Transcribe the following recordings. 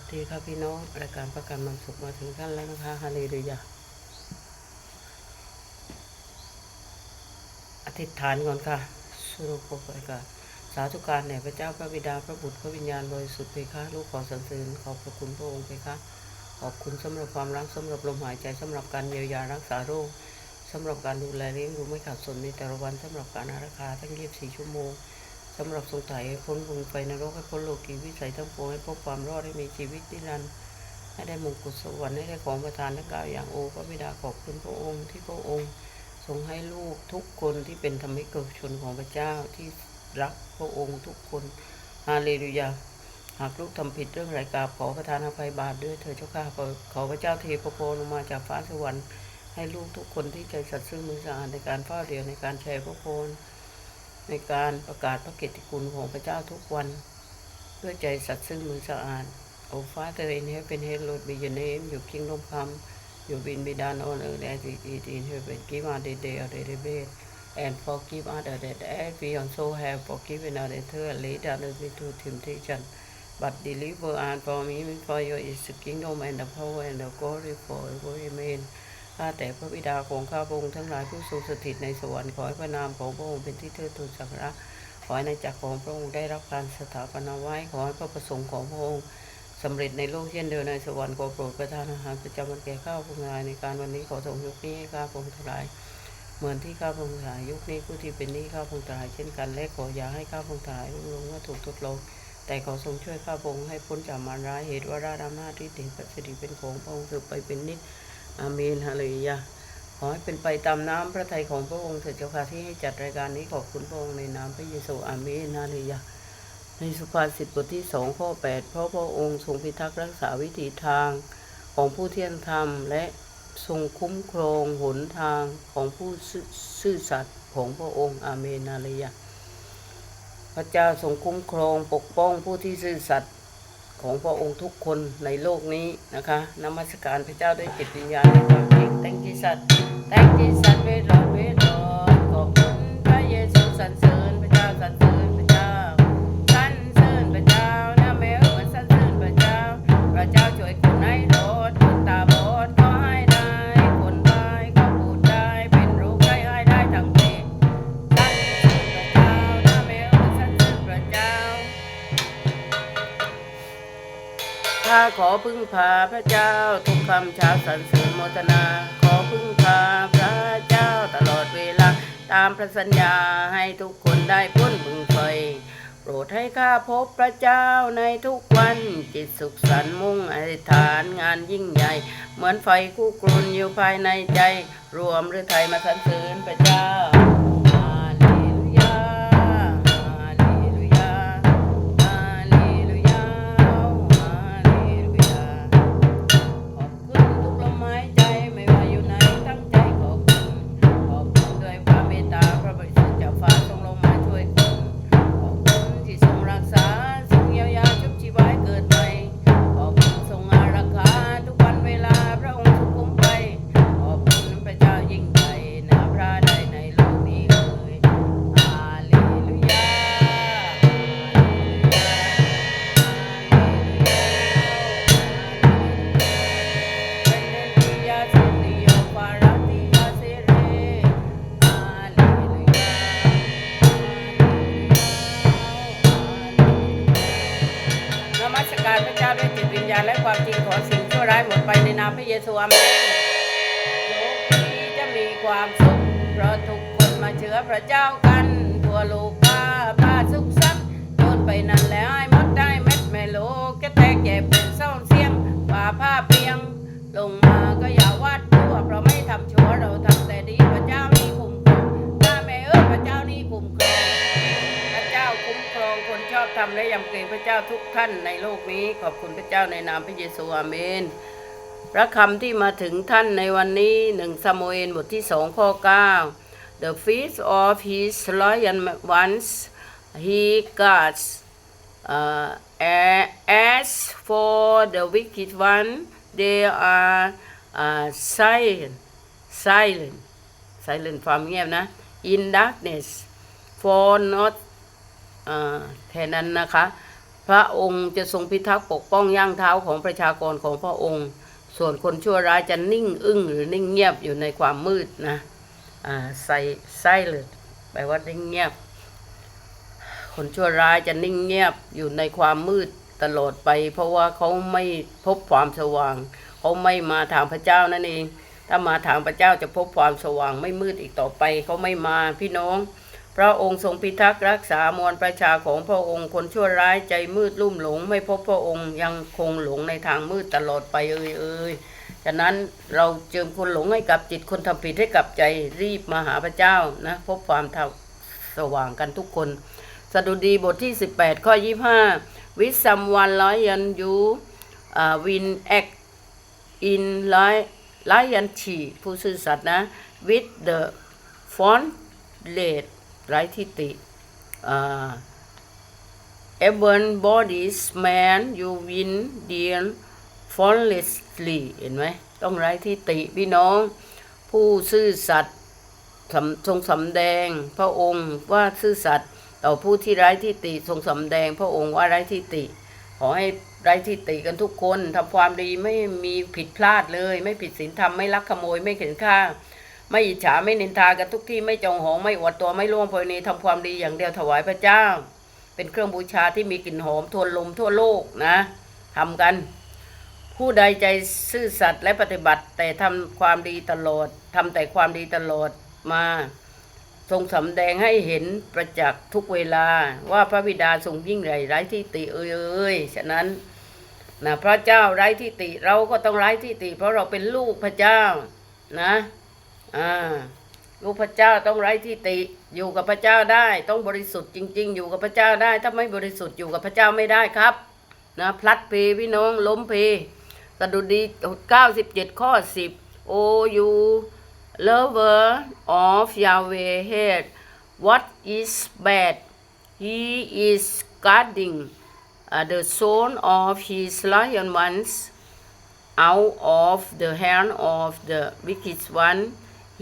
สดีค่ะพี่น้องรายการประกันความสุขมาถึงท่านแล้วนะคะฮาเลลูยาอธิษฐานก่อนค่ะสรุปรายการสาธุการแด่พระเจ้าพระบิดาพระบุตรพระวิญญาณบริสุทธิ์เพคะลูกขอสรรเสริญขอบพระคุณพระองค์เพคะขอบคุณสำหรับความรักสำหรับลมหายใจสำหรับการเยียวยารักษาโรคสำหรับการดูแลเลี้ยงดูไม่ขาดสนในแต่ละวันสำหรับการอาราคาทั้ง24ชั่วโมง สำหรับสงไถ่ให้พ้นวงไฟนรกให้พ้นโลกีวิสัยทั้งปวงให้พบความรอดให้มีชีวิตนิรันดร์ให้ได้มงกุฎสวรรค์ให้ได้ของประทานทั้งเก้าอย่างโอพระบิดาขอบคุณพระองค์ที่พระองค์ ทรงให้ลูกทุกคนที่เป็นธรรมิกชนของพระเจ้าที่รักพระองค์ทุกคนฮาเลลูยาหากลูกทำผิดเรื่องไรกราบขอประทานอภัยบาปด้วยเถิดเจ้าข้าขอขอพระเจ้าเทพโพลงมาจากฟ้าสวรรค์ให้ลูกทุกคนที่ใจสัตย์ซื่อมือสะอาดในการเฝ้าเดียวในการแชร์พระโพล ในการประกาศพระเกียรติคุณของพระเจ้าทุกวัน ด้วยใจสัตย์ซื่อมือสะอาด O Father in heaven, hallowed be your name. Your kingdom come. Your will be done on earth as it is in heaven. Give us this day our daily bread, and forgive us our debt as we also have forgiven our debtors. Lead us not into temptation, but deliver us from evil. For your is the kingdom and the power and the glory forever. Amen. ข้าแต่พระบิดาของข้าพระองค์ทั้งหลายผู้ทรงสถิตในสวรรค์ขอให้พระนามของพระองค์เป็นที่เทิดทูนสักการะขอให้ในจักรของพระองค์ได้รับการสถาปนาไว้ขอให้พระประสงค์ของพระองค์สำเร็จในโลกเช่นเดียวในสวรรค์ขอโปรดประทานอาหารประจำวันแก่ข้าพงค์ทั้งหลายในการวันนี้ขอส่งยกนี้ให้ข้าพงค์ทั้งหลาย เหมือนที่ข้าพงค์ทั้งหลายยกนี้ผู้ที่เป็นนี้ข้าพงค์ทั้งหลายเช่นกันและขออย่าให้ข้าพงค์ทั้งหลายรุ่งเรืองว่าถูกทดลองแต่ขอทรงช่วยข้าพงค์ให้พ้นจากมารร้ายเหตุว่าราชอำนาจที่เดชพระสิริเป็นของพระองค์สืบไปเป็นนิจ อาเมนฮาเลลูยาขอให้เป็นไปตามน้ำพระทัยของพระองค์เถิดเจ้าค่ะที่ให้จัดรายการนี้ขอบคุณพระองค์ในนามพระเยซูอาเมนนาเลยยาในสุภาษิตบทที่สองข้อแปดเพราะพระองค์ทรงพิทักษ์รักษาวิถีทางของผู้เที่ยงธรรม และทรงคุ้มครองหนทางของผู้ซื่อสัตย์ของพระองค์อาเมนนาเลยยาพระเจ้าทรงคุ้มครองปกป้องผู้ที่ซื่อสัตย์ ของพระองค์ทุกคนในโลกนี้นะคะนมัสการพระเจ้าด้วยจิตวิญญาณในความจริง Thank you สัตว์ Thank you สัตว์เวทร พึ่งพาพระเจ้า ทุกคำช้าสรรเสริญโมทนา ขอพึ่งพาพระเจ้าตลอดเวลา ตามพระสัญญาให้ทุกคนได้พ้นบึงไฟโปรดให้ข้าพบพระเจ้าในทุกวัน จิตสุขสันต์มุ่งอธิษฐานงานยิ่งใหญ่ เหมือนไฟคู่กรุนอยู่ภายในใจ รวมหรือไทยมาสรรเสริญพระเจ้า คนชอบทำและยำเกรงพระเจ้าทุกท่านในโลกนี้ ขอบคุณพระเจ้าในนามพระเยซูอาเมน พระคำที่มาถึงท่านในวันนี้หนึ่งซามูเอลบทที่สองข้อเก้า The feet of his lion ones he guards uh, a- as for the wicked one they are uh, silent silent silent ความเงียบนะ in darkness for not แค่นั้นนะคะ พระองค์จะทรงพิทักษ์ปกป้องย่างเท้าของประชากรของพระองค์ ส่วนคนชั่วร้ายจะนิ่งอึ้งหรือนิ่งเงียบอยู่ในความมืดนะอ่ไซไซเลยแปลว่านิ่งเงียบ คนชั่วร้ายจะนิ่งเงียบอยู่ในความมืดตลอดไป เพราะว่าเขาไม่พบความสว่าง เขาไม่มาทางพระเจ้านั่นเอง ถ้ามาทางพระเจ้าจะพบความสว่างไม่มืดอีกต่อไป เขาไม่มาพี่น้อง พระองค์ทรงพิทักษ์รักษามวลประชาของพระองค์คนชั่วร้ายใจมืดลุ่มหลง ไม่พบพระองค์ยังคงหลงในทางมืดตลอดไปเอ่ยเอ่ยฉะนั้นเราเจิมคนหลงให้กับจิตคนทำผิดให้กับใจรีบมาหาพระเจ้านะพบความสว่างกันทุกคน สดุดีบทที่ 18 ข้อ 25 with someone lion you uh, win act in li- lion chi ผู้ซื่อสัตย์นะ with the font late ไร้ทิติ uh, even bodies man you win dear flawlessly เห็นไหมต้องไร้ทิติพี่น้อง ผู้ซื่อสัตย์ทรงสำแดงพระองค์ว่าซื่อสัตย์ต่อผู้ที่ไร้ที่ติทรงสำแดงพระองค์ว่าไร้ที่ติขอให้ไร้ที่ติกันทุกคนทำความดีไม่มีผิดพลาดเลย ไม่ผิดศีลธรรมไม่ลักขโมยไม่เข็นฆ่า ไม่อิจฉาไม่นินทากันทุกที่ไม่จองหองไม่อวดตัวไม่ล่วงโพยนีทำความดีอย่างเดียวถวายพระเจ้า เป็นเครื่องบูชาที่มีกลิ่นหอมทวนลมทั่วโลกนะทำกัน ผู้ใดใจซื่อสัตย์และปฏิบัติ แต่ทำความดีตลอดทำแต่ความดีตลอดมา ทรงสำแดงให้เห็นประจักษ์ทุกเวลาว่าพระบิดาทรงยิ่งใหญ่ไร้ที่ติเอ่ยเอ่ยฉะนั้นนะพระเจ้าไร้ที่ติเราก็ต้องไร้ที่ติ เพราะเราเป็นลูกพระเจ้านะ อ่าลูกพระเจ้าต้องไร้ที่ติ อยู่กับพระเจ้าได้ ต้องบริสุทธิ์จริง ๆ อยู่กับพระเจ้าได้ ถ้าไม่บริสุทธิ์อยู่กับพระเจ้าไม่ได้ครับ นะพลัดเพพี่น้องล้มเพสดุดี97ข้อ10โอยู lover of Yahweh head what is bad he is guarding uh, the soul of his lion ones out of the hand of the wicked one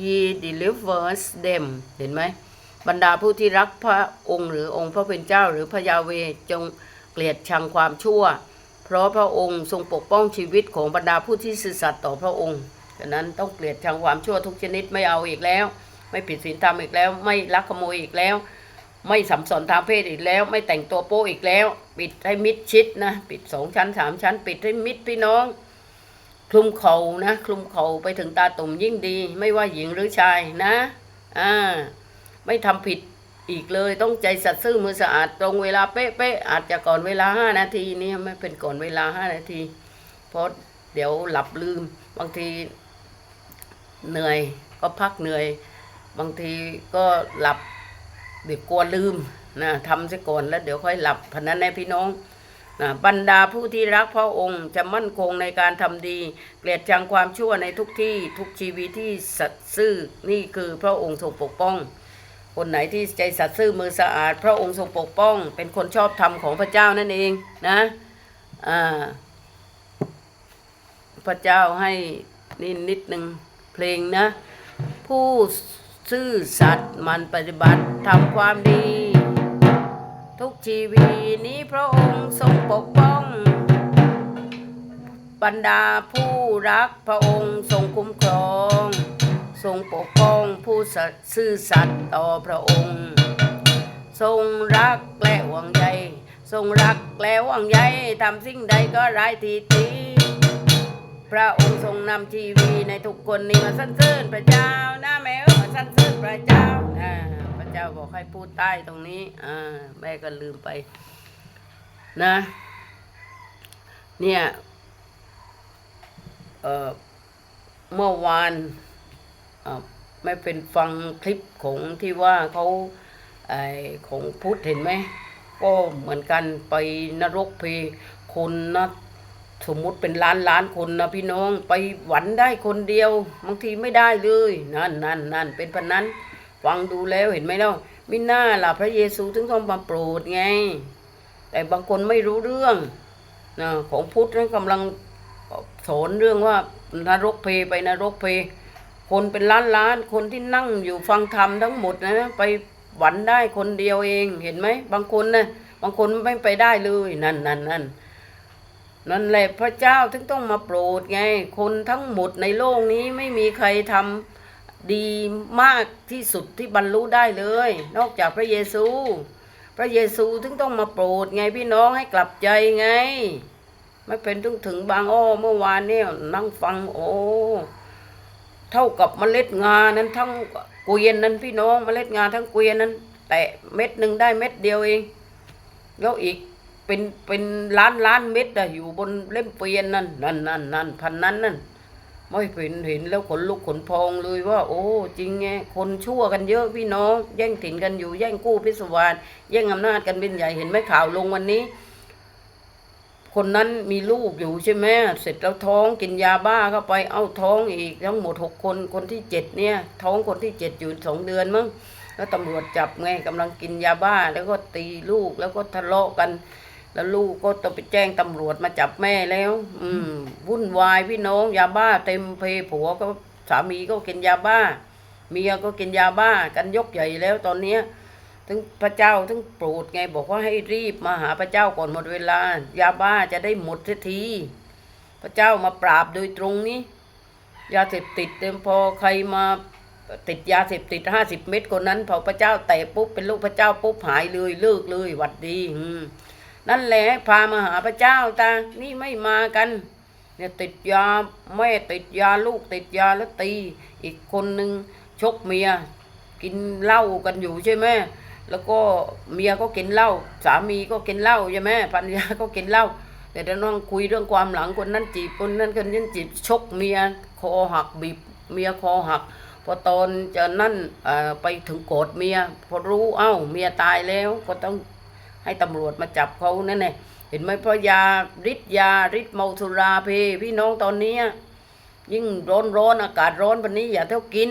he delivers them เห็นไหมบรรดาผู้ที่รักพระองค์หรือองค์พระเป็นเจ้าหรือพระยาเวจงเกลียดชังความชั่ว เพราะพระองค์ทรงปกป้องชีวิตของบรรดาผู้ที่ซื่อสัตย์ต่อพระองค์ฉะนั้นต้องเกลียดชังความชั่วทุกชนิดไม่เอาอีกแล้ว ไม่ผิดศีลธรรมอีกแล้ว ไม่ลักขโมยอีกแล้ว ไม่สัมสอนทางเพศอีกแล้ว ไม่แต่งตัวโป๊อีกแล้ว ปิดให้มิดชิดนะ ปิดสองชั้นสามชั้น ปิดให้มิดพี่น้อง คลุมเขานะคลุมเขาไปถึงตาตุ่มยิ่งดี ไม่ว่าหญิงหรือชายนะอ่าไม่ทำผิดอีกเลยต้องใจสัตย์ซื่อมือสะอาดตรงเวลาเป๊ะๆอาจจะก่อนเวลาห้านาทีนี่ไม่เป็นก่อนเวลาห้านาทีเพราะเดี๋ยวหลับลืม บางทีเหนื่อยก็พักเหนื่อย บางทีก็หลับเดี๋ยวกลัวลืมนะทำซะก่อนแล้วเดี๋ยวค่อยหลับพนันแน่พี่น้อง นะบรรดาผู้ที่รักพระองค์จะมั่นคงในการทำดี เกลียดชังความชั่วในทุกที่ทุกชีวิตที่สัตย์ซื่อนี่คือพระองค์ทรงปกป้อง คนไหนที่ใจสัตย์ซื่อมือสะอาด พระองค์ทรงปกป้อง เป็นคนชอบธรรมของพระเจ้านั่นเองนะอ่าพระเจ้าให้นี่นิดหนึ่งเพลงนะ ผู้ซื่อสัตย์มันปฏิบัติทำความดี ทุกชีวิตนี้พระองค์ทรงปกป้อง บรรดาผู้รักพระองค์ทรงคุ้มครอง ทรงปกป้องผู้ซื่อสัตย์ต่อพระองค์ ทรงรักและหวังใยทรงรักและหวังใยทำสิ่งใดก็ร้ายทีตีพระองค์ทรงนำชีวีในทุกคนนี้มาสรรเสริญพระเจ้านะแม่เอ้ยมาสรรเสริญพระเจ้า จ้าบอกให้พูดใต้ตรงนี้อ่าแม่ก็ลืมไป นะ เนี่ยเอ่อเมื่อวานเออไม่เป็นฟังคลิปของที่ว่าเขาไอของพุทธเห็นไหม ก็เหมือนกันไปนรกเพคนนะสมมุติเป็นล้านล้านคนนะพี่น้องไปหวันได้คนเดียว บางทีไม่ได้เลย นั่นนั่นนั่นเป็นพันนั้น ฟังดูแล้วเห็นไหมเล่ามิน่าล่ะพระเยซูถึงต้องมาโปรดไง แต่บางคนไม่รู้เรื่องนะของพุทธนั้นกำลังสอนเรื่องว่านรกเพไปนรกเพ คนเป็นล้านล้านคนที่นั่งอยู่ฟังธรรมทั้งหมดนะไปหวันได้คนเดียวเองเห็นไหมบางคนนะบางคนไม่ไปได้เลยนั่นนั่นนั่นนั่นแหละพระเจ้าถึงต้องมาโปรดไง คนทั้งหมดในโลกนี้ไม่มีใครทำ ดีมากที่สุดที่บรรลุได้เลย นอกจากพระเยซู พระเยซูถึงต้องมาโปรดไงพี่น้องให้กลับใจไง ไม่เป็นถึงถึงบางอ้อเมื่อวานเนี่ยนั่งฟังโอ้เท่ากับเมล็ดงานั้นทั้งเกวียนนั้นพี่น้องเมล็ดงาทั้งเกวียนนั้น แต่เม็ดหนึ่งได้เม็ดเดียวเอง แล้วอีกเป็นเป็นล้านล้านเม็ดอะอยู่บนเล่มเกวียนนั่นนั่นนั่นนั่นพันนั้นนั่น ไม่เห็นเห็นแล้วขนลุกขนพองเลยว่า โอ้ จริงไงคนชั่วกันเยอะพี่น้อง แย่งถิ่นกันอยู่แย่งกู้พิศวานแย่งอำนาจกันเป็นใหญ่เห็นไหมข่าวลงวันนี้ คนนั้นมีลูกอยู่ใช่ไหมเสร็จแล้วท้องกินยาบ้าเข้าไปเอ้าท้องอีกทั้งหมดหกคนคนที่เจ็ดเนี่ย ท้องคนที่เจ็ดอยู่สองเดือนมั้งแล้วตำรวจจับไงกำลังกินยาบ้าแล้วก็ตีลูกแล้วก็ทะเลาะกัน แล้วลูกก็ต้องไปแจ้งตำรวจมาจับแม่แล้ว อืมวุ่นวายพี่น้องยาบ้าเต็มเพผัวก็สามีก็กินยาบ้า เมียก็กินยาบ้ากันยกใหญ่แล้วตอนเนี้ยถึงพระเจ้าถึงโปรดไงบอกว่าให้รีบมาหาพระเจ้าก่อนหมดเวลา ยาบ้าจะได้หมดทีที พระเจ้ามาปราบโดยตรงนี้ ยาเสพติดเต็มพอใครมาติดยาเสพติดห้าสิบเม็ดคนนั้นพอพระเจ้าแตะปุ๊บเป็นลูกพระเจ้าปุ๊บหายเลยเลิกเลยหวัดดีอืม นั่นแหละพามาหาพระเจ้าตา นี่ไม่มากันเนี่ยติดยาแม่ติดยาลูกติดยาแล้วตี อีกคนหนึ่งชกเมีย กินเหล้ากันอยู่ใช่ไหมแล้วก็เมียก็กินเหล้าสามีก็กินเหล้าใช่ไหมภรรยาก็กินเหล้าแต่ถ้าน้องคุยเรื่องความหลังคนนั้นจีบคนนั้นคนนี้จีบชกเมียคอหักบีบเมียคอหักพอตอนจะนั่นเอ่อไปถึงโกรธเมีย พอรู้เอ้าเมียตายแล้วก็ต้อง ให้ตำรวจมาจับเขานั่นแหละเห็นไหมเพราะยาฤทธิ์ยาฤทธิ์เมาสุราเพพี่น้องตอนนี้ยิ่งร้อนร้อนอากาศร้อนวันนี้อย่าเท่ากิน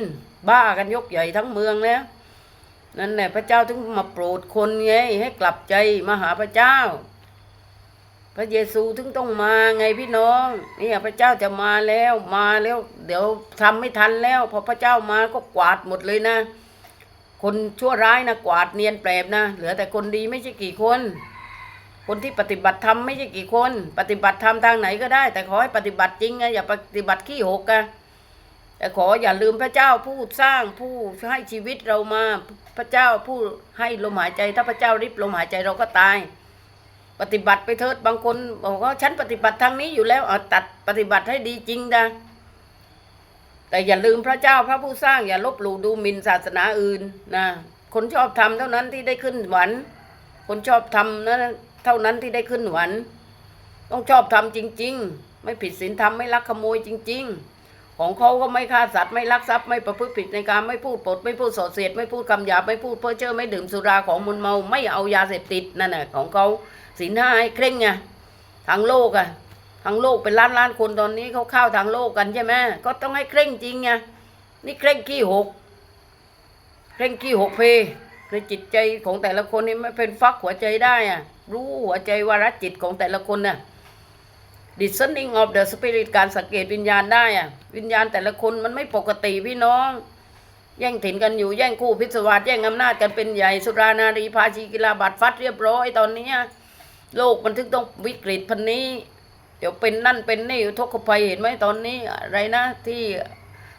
บ้ากันยกใหญ่ทั้งเมืองแล้วนั่นแหละพระเจ้าถึงมาโปรดคนไงให้กลับใจมาหาพระเจ้า พระเยซูถึงต้องมาไงพี่น้องนี่พระเจ้าจะมาแล้วมาแล้ว เดี๋ยวทำไม่ทันแล้ว พอพระเจ้ามาก็กวาดหมดเลยนะ คนชั่วร้ายนะกวาดเนียนแปรบนะ เหลือแต่คนดีไม่ใช่กี่คน คนที่ปฏิบัติธรรมไม่ใช่กี่คน ปฏิบัติธรรมทางไหนก็ได้ แต่ขอให้ปฏิบัติจริงนะอย่าปฏิบัติขี้หกอะแต่ขออย่าลืมพระเจ้าผู้สร้างผู้ให้ชีวิตเรามาพระเจ้าผู้ให้ลมหายใจ ถ้าพระเจ้าริบลมหายใจเราก็ตาย ปฏิบัติไปเถิดบางคนบอกว่าฉันปฏิบัติทางนี้อยู่แล้วเอาตัดปฏิบัติให้ดีจริงนะ แต่อย่าลืมพระเจ้าพระผู้สร้างอย่าลบหลู่ดูหมิ่นศาสนาอื่นนะคนชอบทำเท่านั้นที่ได้ขึ้นหวันคนชอบทำนั้นเท่านั้นที่ได้ขึ้นหวันต้องชอบทำจริง ๆ ไม่ผิดศีลธรรมไม่ลักขโมยจริง ๆ ของเขาก็ไม่ฆ่าสัตว์ไม่ลักทรัพย์ไม่ประพฤติผิดในการไม่พูดปด ไม่พูดส่อเสียด ไม่พูดคำหยาบไม่พูดเพ้อเจ้อไม่ดื่มสุราของมึนเมาไม่เอายาเสพติดนั่นแหละของเขาศีลห้าให้เคร่งไงทางโลกอะ ทางโลกเป็นล้านล้านคนตอนนี้เขาเข้าทางโลกกันใช่ไหมก็ต้องให้เคร่งจริงไงนี่เคร่งขี้หกเคร่งขี้หกเพในจิตใจของแต่ละคนนี่ไม่เป็นฟักหัวใจได้อะรู้หัวใจวาระจิตของแต่ละคนน่ะ discerning of the spirit การสังเกตวิญญาณได้อะวิญญาณแต่ละคนมันไม่ปกติพี่น้อง แย่งถิ่นกันอยู่แย่งคู่พิศวาสแย่งอำนาจกันเป็นใหญ่สุรานารีพาชีกีฬาบัตรฟัดเรียบร้อยตอนนี้โลกมันถึงต้องวิกฤตพันนี้ เดี๋ยวเป็นนั่นเป็นนี่อุทกภัยเห็นไหมตอนนี้อะไรนะ ที่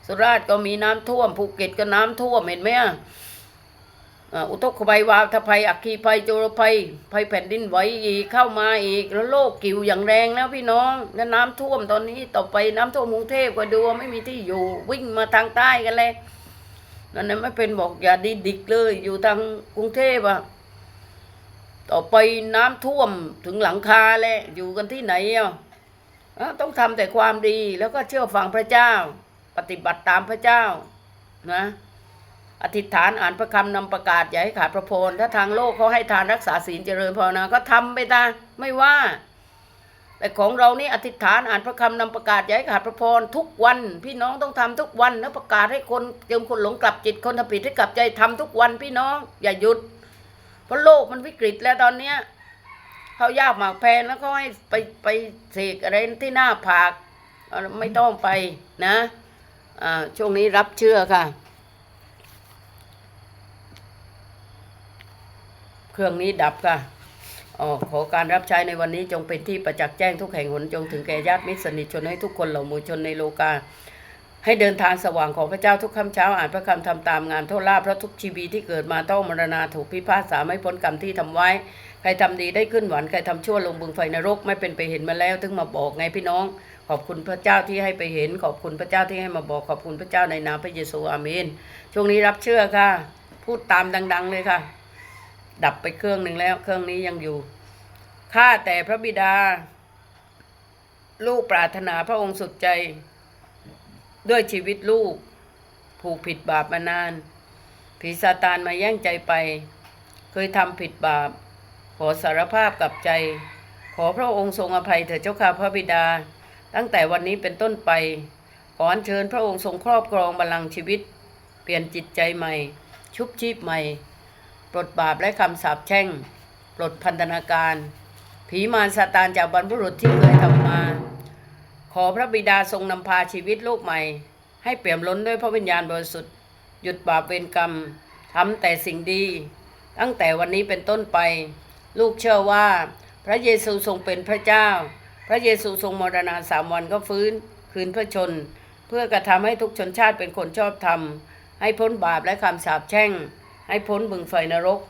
สุราษฎร์ก็มีน้ำท่วมภูเก็ตก็น้ำท่วมเห็นไหมอุทกภัยวาทภัย อัคคีภัยโจรภัย ภัยแผ่นดินไหวอีกเข้ามาอีก แล้วโลกกิ่วอย่างแรงแล้วพี่น้องแล้วน้ำท่วมตอนนี้ต่อไปน้ำท่วมกรุงเทพก็ดูไม่มีที่อยู่วิ่งมาทางใต้กันเลยนั่นนะไม่เป็นบอกอย่าดีดิกเลย อยู่ทางกรุงเทพอะต่อไปน้ำท่วมถึงหลังคาเลยอยู่กันที่ไหนอะอะ ต้องทำแต่ความดีแล้วก็เชื่อฟังพระเจ้า ปฏิบัติตามพระเจ้านะอธิษฐานอ่านพระคำนำประกาศอย่าให้ขาดพระพรถ้าทางโลกเขาให้ทานรักษาศีลเจริญภาวนาก็ทำไปตาไม่ว่า แต่ของเรานี่อธิษฐานอ่านพระคำนำประกาศอย่าให้ขาดพระพรทุกวัน พี่น้องต้องทำทุกวันแล้วประกาศให้คนเจิมคนหลงกลับจิตคนทำผิดให้กลับใจทำทุกวันพี่น้องอย่าหยุด เพราะโลกมันวิกฤตแล้วตอนเนี้ย เขายากหมากแพงแล้วก็ให้ไปไปเสกอะไรที่หน้าผากไม่ต้องไปนะอ่าช่วงนี้รับเชื่อค่ะ เครื่องนี้ดับค่ะออขอการรับใช้ในวันนี้จงเป็นที่ประจักษ์แจ้งทุกแห่งหนจงถึงแก่ญาติมิตรสนิทชนให้ทุกคนเหล่ามูชนในโลกา ให้เดินทางสว่างของพระเจ้าทุกค่ำเช้าอ่านพระคำทำตามงานโทษลาภเพราะทุกชีวิตที่เกิดมาต้องมรณาถูกพิพากษาไม่พ้นกรรมที่ทำไว้ ใครทำดีได้ขึ้นหวันใครทำชั่วลงบึงไฟนรกไม่เป็นไปเห็นมาแล้ว ถึงมาบอกไงพี่น้อง ขอบคุณพระเจ้าที่ให้ไปเห็น ขอบคุณพระเจ้าที่ให้มาบอกขอบคุณพระเจ้าในนามพระเยซูอาเมน ช่วงนี้รับเชื่อค่ะ พูดตามดัง ๆ เลยค่ะ ดับไปเครื่องหนึ่งแล้ว เครื่องนี้ยังอยู่ข้าแต่พระบิดา ลูกปรารถนาพระองค์สุดใจ ด้วยชีวิตลูก ผูกผิดบาปมานาน ผีซาตานมาแย่งใจไป เคยทำผิดบาป ขอสารภาพกับใจ ขอพระองค์ทรงอภัยเถิดเจ้าค่ะพระบิดา ตั้งแต่วันนี้เป็นต้นไป ขออัญเชิญพระองค์ทรงครอบครองบัลลังก์ชีวิต เปลี่ยนจิตใจใหม่ ชุบชีพใหม่ ปลดบาปและคำสาปแช่ง ปลดพันธนาการ ผีมารซาตานจากบรรพบุรุษที่เคยทำมา ขอพระบิดาทรงนำพาชีวิตลูกใหม่ ให้เปี่ยมล้นด้วยพระวิญญาณบริสุทธิ์ หยุดบาปเวรกรรมทำแต่สิ่งดี ตั้งแต่วันนี้เป็นต้นไป ลูกเชื่อว่า พระเยซูทรงเป็นพระเจ้า พระเยซูทรงมรณาสามวันก็ฟื้น คืนพระชน เพื่อกระทำให้ทุกชนชาติเป็นคนชอบธรรม ให้พ้นบาปและคำสาปแช่ง ให้พ้นบึงไฟนรก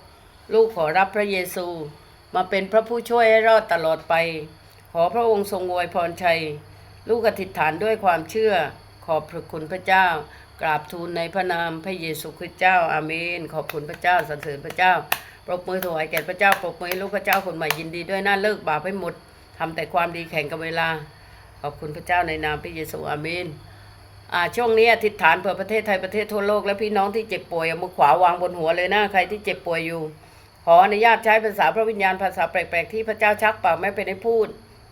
ลูกขอรับพระเยซูมาเป็นพระผู้ช่วยให้รอดตลอดไป ขอพระองค์ทรงอวยพรชัย ลูกอธิษฐานด้วยความเชื่อ ขอบพระคุณพระเจ้า กราบทูลในพระนามพระเยซูคริสต์เจ้าอาเมน ขอบคุณพระเจ้าสรรเสริญพระเจ้า ปรบมือถวายแก่พระเจ้า ปรบมือลูกพระเจ้าคนใหม่ยินดีด้วยน่าเลิกบาปให้หมดทำแต่ความดีแข่งกับเวลา ขอบคุณพระเจ้าในนามพระเยซูอาเมนอ่าช่วงนี้อธิษฐานเผื่อประเทศไทยประเทศทั่วโลกและพี่น้องที่เจ็บป่วยเอามือขวาวางบนหัวเลยนะใครที่เจ็บป่วยอยู่ ขออนุญาตใช้ภาษาพระวิญญาณภาษาแปลกๆที่พระเจ้าชักปากไม่เป็นให้พูด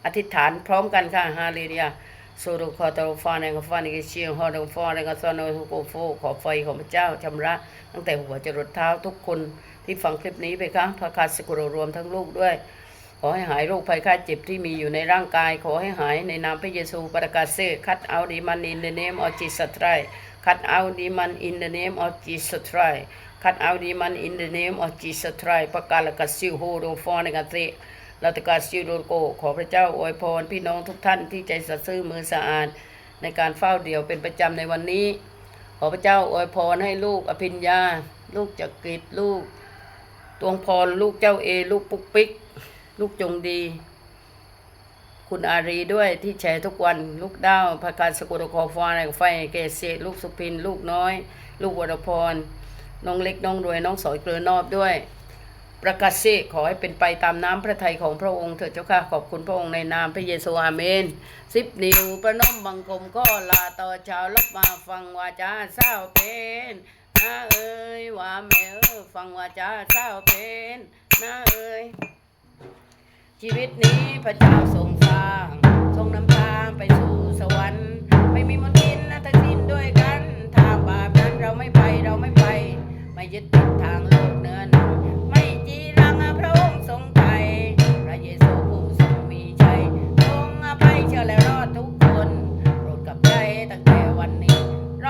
อธิษฐานพร้อมกันค่ะฮาเลลูยาสูรุคอตรฟาในกฟาในกเชียงฮอดงฟาในกซอนโฮโกโฟขอไฟของพระเจ้าชำระ ตั้งแต่หัวจรดเท้าทุกคนที่ฟังคลิปนี้ไปค่ะพระคาสกุโรรวมทั้งลูกด้วย ขอให้หายโรคภัยไข้เจ็บที่มีอยู่ในร่างกาย ขอให้หายในนามพระเยซูประกาศเซคัดเอาดีมันอินเดเนมออจิสตรายคัดเอาดีมันอินเดเนมออจิสตรายคัดเอาดีมันอินเดเนมออจิสตรายประกาศกาซิโฮโดฟอนในกา เซลาตกาซิวโดโก ขอพระเจ้าอวยพรพี่น้องทุกท่านที่ใจสัตย์ซื่อมือสะอาด ในการเฝ้าเดี่ยวเป็นประจำในวันนี้ ขอพระเจ้าอวยพรให้ลูกอภิญญา ลูกจักริดลูกตวงพรลูกเจ้าเอ ลูกปุกปิก ลูกจงดี คุณอารีด้วยที่แชร์ทุกวันลูกดาวพระการสกุลคอฟานไฟเกษตรลูกสุพิน ลูกน้อย ลูกวรพรน้องเล็กน้องรวยน้องสอยเกลือนอบด้วย ประกาศเสขอให้เป็นไปตามน้ำพระทัยของพระองค์เถิดเจ้าค่ะขอบคุณพระองค์ในนามพระเยซูอาเมนสิบนิ้วประนมบังคมก็ลาต่อชาวลบมาฟังวาจาเศร้าเป็นนาเอ้ยว่าแม่เออฟังวาจาเศร้าเป็นนาเอ้ยชีวิตนี้พระเจ้าทรงสร้างทรงนำทางไปสู่สวรรค์ไม่มีมนทินนะทั้งสิ้นด้วยกันทางบาปนั้นเราไม่ไปเราไม่ไป ไม่ยึดติดทางโลก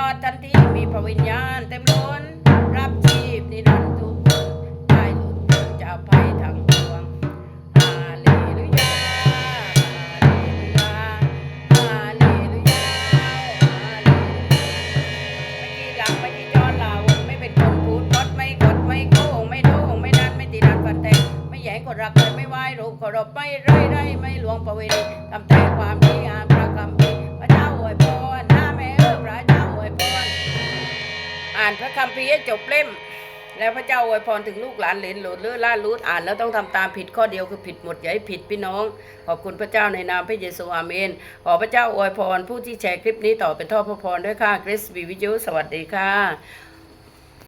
อดทันทีมีพระวิญญาณเต็มล้นรับชีพนิรันดร์ทุกคนได้หลุดพ้นจากภัยามพีให้จบเล่ม แล้วพระเจ้าอวยพรถึงลูกหลานเหลนโหลดเลือล่ารูดอ่านแล้วต้องทำตามผิดข้อเดียวคือผิดหมดอย่าให้ผิดพี่น้อง ขอบคุณพระเจ้าในนามพระเยซูอาเมน ขอพระเจ้าอวยพรผู้ที่แชร์คลิปนี้ต่อเป็นท่อพระพรด้วยค่ะคริสบีวิจูสวัสดีค่ะ